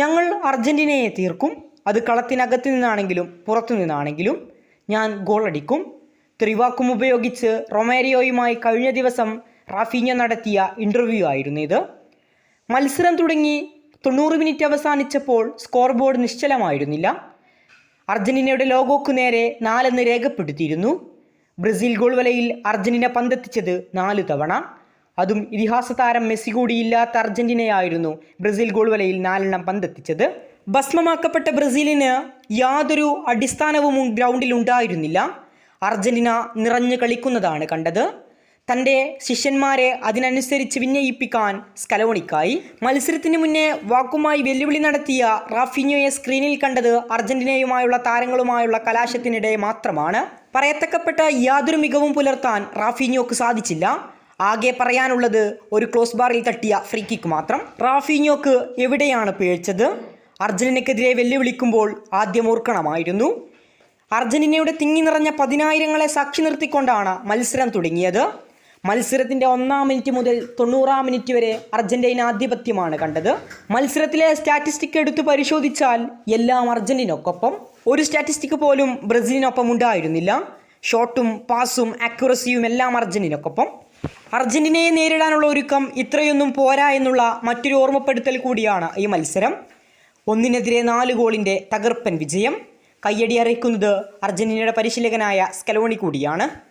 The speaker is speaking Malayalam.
ഞങ്ങൾ അർജന്റീനയെ തീർക്കും അത് കളത്തിനകത്ത് നിന്നാണെങ്കിലും പുറത്തു നിന്നാണെങ്കിലും ഞാൻ ഗോൾ അടിക്കും. ത്രിവാക്കും ഉപയോഗിച്ച് റൊമേരിയോയുമായി കഴിഞ്ഞ ദിവസം റാഫീഞ്ഞ നടത്തിയ ഇന്റർവ്യൂ ആയിരുന്നു ഇത്. മത്സരം തുടങ്ങി തൊണ്ണൂറ് മിനിറ്റ് അവസാനിച്ചപ്പോൾ സ്കോർ ബോർഡ് നിശ്ചലമായിരുന്നില്ല. അർജന്റീനയുടെ ലോഗോക്ക് നേരെ നാലെന്ന് രേഖപ്പെടുത്തിയിരുന്നു. ബ്രസീൽ ഗോൾ വലയിൽ അർജന്റീന പന്തെത്തിച്ചത് നാല് തവണ. അതും ഇതിഹാസ താരം മെസ്സി കൂടിയില്ലാത്ത അർജന്റീനയായിരുന്നു. ബ്രസീൽ ഗോൾവലയിൽ നാലെണ്ണം പന്തെത്തിച്ചത്. ഭസ്മമാക്കപ്പെട്ട ബ്രസീലിന് യാതൊരു അടിസ്ഥാനവും ഗ്രൗണ്ടിൽ ഉണ്ടായിരുന്നില്ല. അർജന്റീന നിറഞ്ഞു കളിക്കുന്നതാണ് കണ്ടത്. തന്റെ ശിഷ്യന്മാരെ അതിനനുസരിച്ച് വിനയിപ്പിക്കാൻ സ്കലോണിക്കായി മത്സരത്തിന് മുന്നേ വാക്കുമായി വെല്ലുവിളി നടത്തിയ റാഫിനിയോയെ സ്ക്രീനിൽ കണ്ടത് അർജന്റീനയുമായുള്ള താരങ്ങളുമായുള്ള കലാശത്തിനിടെ മാത്രമാണ്. പറയത്തക്കപ്പെട്ട യാതൊരു മികവും പുലർത്താൻ റാഫിനിയോക്ക് സാധിച്ചില്ല. ആകെ പറയാനുള്ളത് ഒരു ക്ലോസ് ബാറിൽ തട്ടിയ ഫ്രീ കിക്ക് മാത്രം. റാഫിഞ്ഞോക്ക് എവിടെയാണ് പേഴ്ചത് അർജന്റീനയ്ക്കെതിരെ വെല്ലുവിളിക്കുമ്പോൾ ആദ്യം ഓർക്കണമായിരുന്നു. അർജന്റീനയുടെ തിങ്ങി നിറഞ്ഞ പതിനായിരങ്ങളെ സാക്ഷി നിർത്തിക്കൊണ്ടാണ് മത്സരം തുടങ്ങിയത്. മത്സരത്തിന്റെ ഒന്നാം മിനിറ്റ് മുതൽ തൊണ്ണൂറാം മിനിറ്റ് വരെ അർജന്റീന ആധിപത്യമാണ് കണ്ടത്. മത്സരത്തിലെ സ്റ്റാറ്റിസ്റ്റിക് എടുത്തു പരിശോധിച്ചാൽ എല്ലാം അർജന്റീനക്കൊപ്പം ഒരു സ്റ്റാറ്റിസ്റ്റിക് പോലും ബ്രസീലിനൊപ്പം ഉണ്ടായിരുന്നില്ല. ഷോട്ടും പാസും അക്യുറസിയും എല്ലാം അർജന്റീനക്കൊപ്പം അർജന്റീനയെ നേരിടാനുള്ള ഒരുക്കം ഇത്രയൊന്നും പോരാ എന്നുള്ള മറ്റൊരു ഓർമ്മപ്പെടുത്തൽ കൂടിയാണ് ഈ മത്സരം. ഒന്നിനെതിരെ നാല് ഗോളിന്റെ തകർപ്പൻ വിജയം. കയ്യടി അറിയിക്കുന്നത് അർജന്റീനയുടെ പരിശീലകനായ സ്കലോണി കൂടിയാണ്.